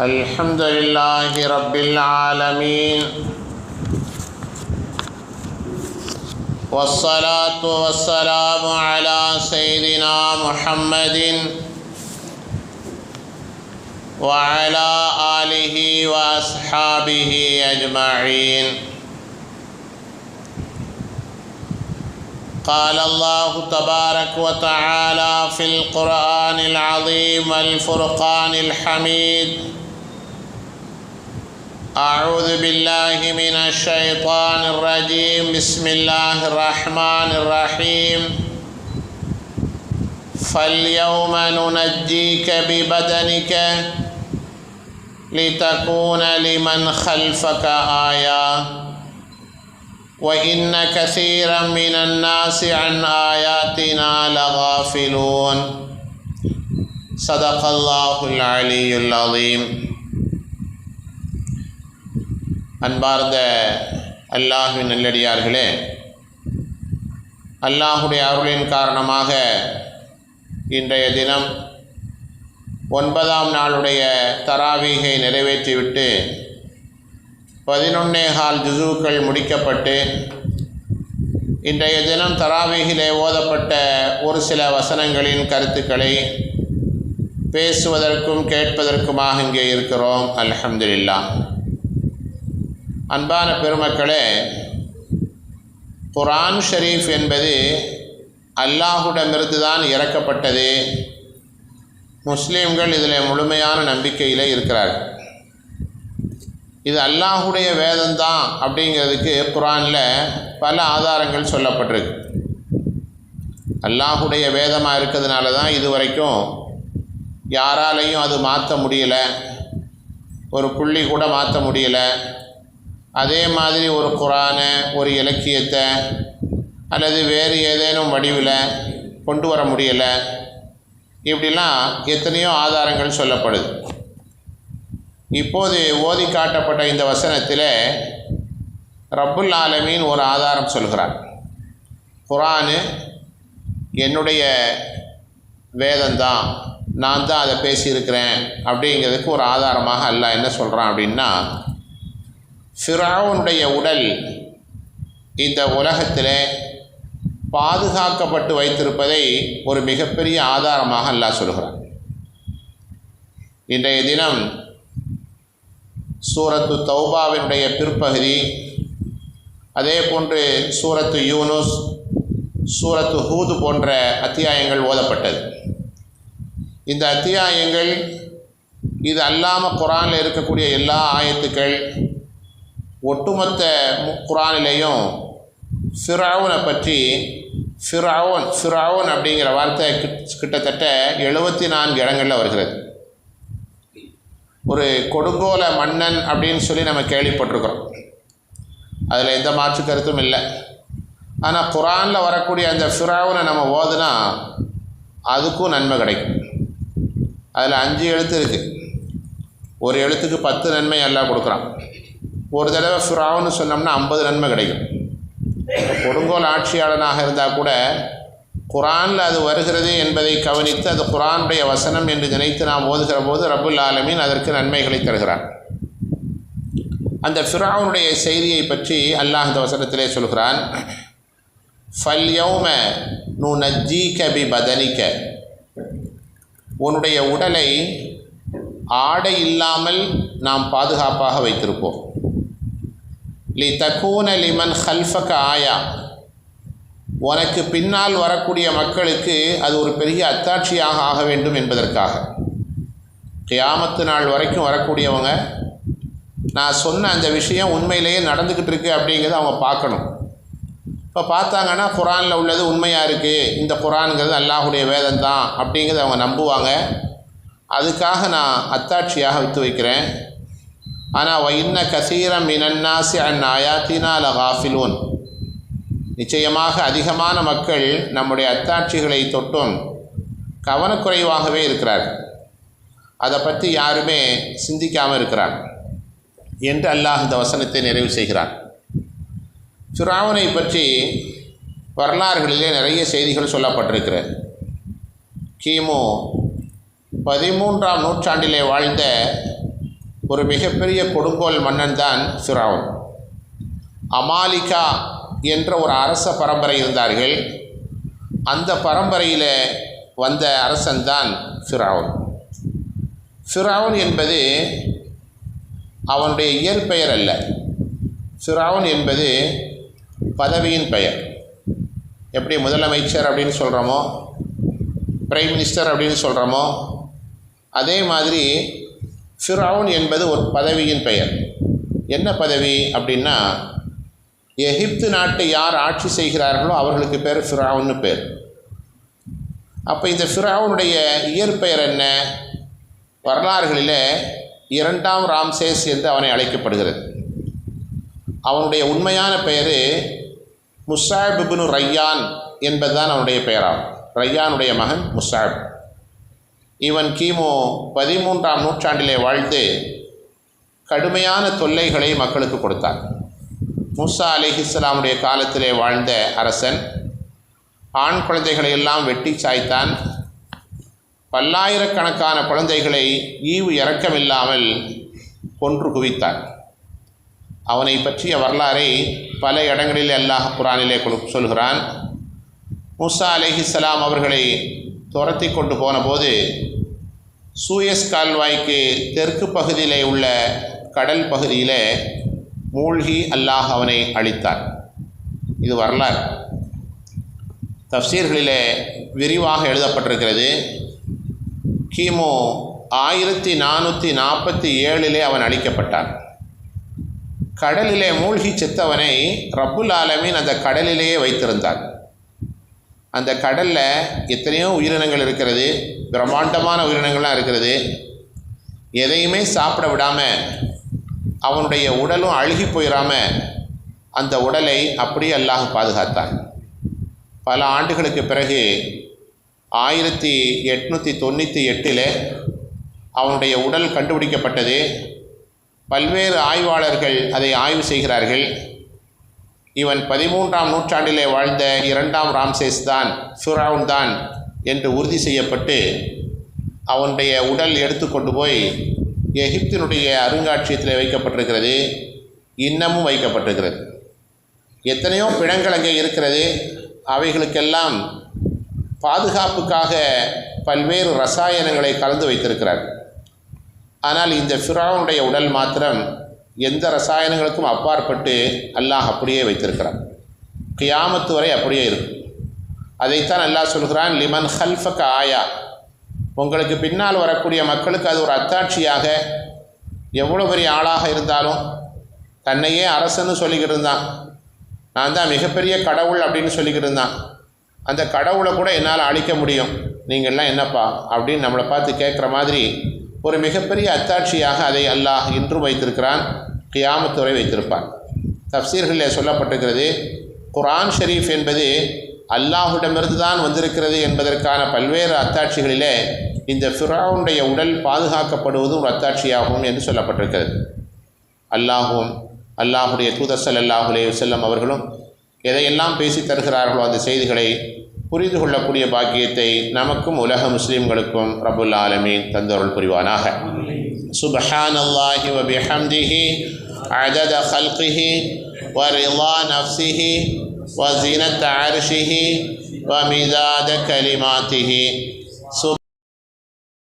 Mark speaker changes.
Speaker 1: الحمد لله رب العالمين. والصلاة والسلام على سيدنا محمد وعلى آله وأصحابه أجمعين. قال الله تبارك وتعالى في القرآن العظيم والفرقان الحميد أعوذ بالله من الشيطان الرجيم. بسم الله الرحمن الرحيم. فاليوم ننجيك ببدنك لتكون لمن خلفك آية. وإن كثيرا من الناس عن آياتنا لغافلون. صدق الله العلي العظيم. அன்பார்ந்த அல்லாஹுவின் நல்லடியார்களே அல்லாஹுடைய அருளின் காரணமாக இன்றைய தினம் ஒன்பதாம் நாளுடைய தராவீகை நிறைவேற்றிவிட்டு பதினொன்னே கால் முடிக்கப்பட்டு இன்றைய தினம் தராவீகிலே ஓதப்பட்ட ஒரு சில வசனங்களின் கருத்துக்களை பேசுவதற்கும் கேட்பதற்குமாக இங்கே இருக்கிறோம். அலமதுல்லா அன்பான பெருமக்களே குரான் ஷரீஃப் என்பது அல்லாஹுடமிருந்து தான் இறக்கப்பட்டது. முஸ்லீம்கள் இதில் முழுமையான நம்பிக்கையில் இருக்கிறார்கள். இது அல்லாஹுடைய வேதம்தான் அப்படிங்கிறதுக்கு குரானில் பல ஆதாரங்கள் சொல்லப்பட்டிருக்கு. அல்லாஹுடைய வேதமாக இருக்கிறதுனால தான் இது வரைக்கும் யாராலையும் அது மாற்ற முடியலை. ஒரு புள்ளி கூட மாற்ற முடியலை. அதே மாதிரி ஒரு குரானை ஒரு இலக்கியத்தை அல்லது வேறு ஏதேனும் வடிவில் கொண்டு வர முடியலை. இப்படிலாம் எத்தனையோ ஆதாரங்கள் சொல்லப்படுது. இப்போது ஓதி காட்டப்பட்ட இந்த வசனத்தில் ரப்புல் ஆலமீன் ஒரு ஆதாரம் சொல்கிறார். குரானு என்னுடைய வேதந்தான் நான் தான் அதை பேசியிருக்கிறேன் அப்படிங்கிறதுக்கு ஒரு ஆதாரமாக அல்ல என்ன சொல்கிறான் அப்படின்னா ஃபிராவுனுடைய உடல் இந்த உலகத்தில் பாதுகாக்கப்பட்டு வைத்திருப்பதை ஒரு மிகப்பெரிய ஆதாரமாக அல்லாஹ் சொல்கிறான். இன்றைய தினம் சூரத்து தௌபாவினுடைய பிற்பகுதி அதே போன்று சூரத்து யூனுஸ் சூரத்து ஹூது போன்ற அத்தியாயங்கள் ஓதப்பட்டது. இந்த அத்தியாயங்கள் இது அல்லாமல் குரானில் இருக்கக்கூடிய எல்லா ஆயத்துக்கள் ஒட்டுமொத்த குரானிலையும் ஃபிராவுனை பற்றி ஃபிராவுன் ஃபிராவுன் அப்படிங்கிற வார்த்தை கிட்டத்தட்ட எழுபத்தி நான்கு இடங்களில் வருகிறது. ஒரு கொடுங்கோல மன்னன் அப்படின்னு சொல்லி நம்ம கேள்விப்பட்டிருக்கிறோம். அதில் எந்த மாற்று கருத்தும் இல்லை. ஆனால் குரானில் வரக்கூடிய அந்த ஃபிராவுனை நம்ம ஓதுனா அதுக்கும் நன்மை கிடைக்கும். அதில் அஞ்சு எழுத்து இருக்குது ஒரு எழுத்துக்கு பத்து நன்மை எல்லாம் கொடுக்குறான். ஒரு தடவை ஃபிராவுன்னு சொன்னோம்னா ஐம்பது நன்மை கிடைக்கும். கொடுங்கோல் ஆட்சியாளனாக இருந்தால் கூட குரானில் அது வருகிறது என்பதை கவனித்து அது குரானுடைய வசனம் என்று நினைத்து நாம் ஓதுகிற போது ரபுல் ஆலமீன் அதற்கு நன்மைகளை தருகிறான் அந்த ஃபிராவுனுடைய செய்தியை பற்றி அல்லாஹ் இந்த வசனத்திலே சொல்கிறான் ஃபல்யௌம நூ நஜ்ஜி கபி பதனிக்க உன்னுடைய உடலை ஆடை இல்லாமல் நாம் பாதுகாப்பாக வைத்திருப்போம். லி தக்கூன லிமன் ஹல்ஃபக ஆயா. உனக்கு பின்னால் வரக்கூடிய மக்களுக்கு அது ஒரு பெரிய அத்தாட்சியாக ஆக வேண்டும் என்பதற்காக. கியாமத்து நாள் வரைக்கும் வரக்கூடியவங்க நான் சொன்ன அந்த விஷயம் உண்மையிலேயே நடந்துக்கிட்டு இருக்கு அப்படிங்கிறத அவங்க பார்க்கணும். இப்போ பார்த்தாங்கன்னா குரானில் உள்ளது உண்மையாக இருக்குது இந்த குரானுங்கிறது அல்லாஹுடைய வேதம் தான் அப்படிங்கிறத அவங்க நம்புவாங்க. அதுக்காக நான் அத்தாட்சியாக விற்று வைக்கிறேன். ஆனால் வைன்ன கசீரம் மினன்னாசி அன் ஆயாத்தினா ல காஃபிலூன் நிச்சயமாக அதிகமான மக்கள் நம்முடைய அத்தாட்சிகளை தொட்டும் கவனக்குறைவாகவே இருக்கிறார்கள். அதை பற்றி யாருமே சிந்திக்காமல் இருக்கிறார் என்று அல்லாஹ் இந்த வசனத்தை நிறைவு செய்கிறார் சுராவனை பற்றி வரலாறுகளிலே நிறைய செய்திகள் சொல்லப்பட்டிருக்கிறது. கிமு பதிமூன்றாம் நூற்றாண்டிலே வாழ்ந்த ஒரு மிகப்பெரிய கொடுங்கோல் மன்னன் தான் ஃபிரவுன் அமாலிகா என்ற ஒரு அரச பரம்பரை இருந்தார்கள். அந்த பரம்பரையில் வந்த அரசன்தான் ஃபிரவுன் ஃபிரவுன் என்பது அவனுடைய இயற்பெயர் அல்ல. ஃபிரவுன் என்பது பதவியின் பெயர். எப்படி முதலமைச்சர் அப்படின்னு சொல்கிறோமோ பிரைம் மினிஸ்டர் அப்படின்னு சொல்கிறோமோ அதே மாதிரி ஃபிரௌன் என்பது ஒரு பதவியின் பெயர். என்ன பதவி அப்படின்னா எகிப்து நாட்டை யார் ஆட்சி செய்கிறார்களோ அவர்களுக்கு பேர் ஃபிரௌன்னு பேர். அப்போ இந்த ஃபிரௌனுடைய இயற்பெயர் என்ன? வரலாறுகளில் இரண்டாம் ராம்சேஸ் என்று அவனை அழைக்கப்படுகிறது. அவனுடைய உண்மையான பெயர் முசாப் இப்னு ரையான் என்பதுதான் அவனுடைய பெயராகும். ரையானுடைய மகன் முசாப். இவன் கிமு பதிமூன்றாம் நூற்றாண்டிலே வாழ்ந்து கடுமையான தொல்லைகளை மக்களுக்கு கொடுத்தான். மூசா அலிஹிஸ்லாமுடைய காலத்திலே வாழ்ந்த அரசன் ஆண் குழந்தைகளை எல்லாம் வெட்டி சாய்த்தான். பல்லாயிரக்கணக்கான குழந்தைகளை ஈவு இறக்கமில்லாமல் கொன்று குவித்தான். அவனை பற்றிய வரலாறை பல இடங்களில் அல்லாஹ் குரானிலே கொடு- சொல்கிறான். மூசா அலிஹிஸ்லாம் அவர்களை துரத்தி கொண்டு போனபோது சூயஸ் கால்வாய்க்கு தெற்கு பகுதியிலே உள்ள கடல் பகுதியிலே மூழ்கி அல்லாஹ் அவனை அழித்தான். இது வரலாறு. தஃசீர்களிலே விரிவாக எழுதப்பட்டிருக்கிறது கிமு ஆயிரத்தி நானூற்றி நாற்பத்தி ஏழிலே அவன் அழிக்கப்பட்டான். கடலிலே மூழ்கி செத்தவனை ரப்புல் ஆலமின் அந்த கடலிலேயே வைத்திருந்தார் அந்த கடலில் எத்தனையோ உயிரினங்கள் இருக்கிறது பிரம்மாண்டமான உயிரினங்கள்லாம் இருக்கிறது. எதையுமே சாப்பிட விடாமல் அவனுடைய உடலும் அழுகி போயிடாமல் அந்த உடலை அப்படியே அல்லாஹ் பாதுகாத்தான். பல ஆண்டுகளுக்கு பிறகு ஆயிரத்தி எட்நூற்றி தொண்ணூற்றி எட்டில் அவனுடைய உடல் கண்டுபிடிக்கப்பட்டது. பல்வேறு ஆய்வாளர்கள் அதை ஆய்வு செய்கிறார்கள். இவன் பதிமூன்றாம் நூற்றாண்டிலே வாழ்ந்த இரண்டாம் ராம்சேஸ் தான் ஃபிரவுன் தான் என்று உறுதி செய்யப்பட்டு அவனுடைய உடல் எடுத்துக்கொண்டு போய் எகிப்தினுடைய அருங்காட்சியத்தில் வைக்கப்பட்டிருக்கிறது இன்னமும் வைக்கப்பட்டிருக்கிறது. எத்தனையோ பிணங்கள் அங்கே இருக்கிறது அவைகளுக்கெல்லாம் பாதுகாப்புக்காக பல்வேறு ரசாயனங்களை கலந்து வைத்திருக்கிறார். ஆனால் இந்த ஃபிரௌனுடைய உடல் மாத்திரம் எந்த ரசாயனங்களுக்கும் அப்பாற்பட்டு அல்லாஹ் அப்படியே வைத்திருக்கிறான். கியாமத்து வரை அப்படியே இருக்கும். அதைத்தான் அல்லாஹ் சொல்கிறான் லிமன் ஹல்ஃபக ஆயா. உங்களுக்கு பின்னால் வரக்கூடிய மக்களுக்கு அது ஒரு அத்தாட்சியாக எவ்வளோ பெரிய ஆளாக இருந்தாலும் தன்னையே அரசன்னு சொல்லிக்கிட்டு இருந்தான். நான் தான் மிகப்பெரிய கடவுள் அப்படின்னு சொல்லிக்கிட்டு இருந்தான். அந்த கடவுளை கூட என்னால் அழிக்க முடியும். நீங்கள்லாம் என்னப்பா அப்படின்னு நம்மளை பார்த்து கேட்குற மாதிரி ஒரு மிகப்பெரிய அத்தாட்சியாக அதை அல்லாஹ் இன்றும் வைத்திருக்கிறான் கியாமத்துறை வைத்திருப்பான். தப்சீர்களில் சொல்லப்பட்டிருக்கிறது குரான் ஷெரீஃப் என்பது அல்லாஹுடமிருந்து தான் வந்திருக்கிறது என்பதற்கான பல்வேறு அத்தாட்சிகளிலே இந்த ஃபிரௌனுடைய உடல் பாதுகாக்கப்படுவதும் ஒரு அத்தாட்சியாகும் என்று சொல்லப்பட்டிருக்கிறது. அல்லாஹும் அல்லாஹுடைய தூதர் அல்லாஹுலே செல்லம் அவர்களும் எதையெல்லாம் பேசி தருகிறார்களோ அந்த செய்திகளை புரிந்து கொள்ளக்கூடிய பாக்கியத்தை நமக்கும் உலக முஸ்லிம்களுக்கும் ரபுல் ஆலமீன் தந்தருள் புரிவானாக சுபஹான் அல்லாஹி வபிஹம்திஹி عدد خلقه ورضا نفسه وزنة عرشه ومداد كلماته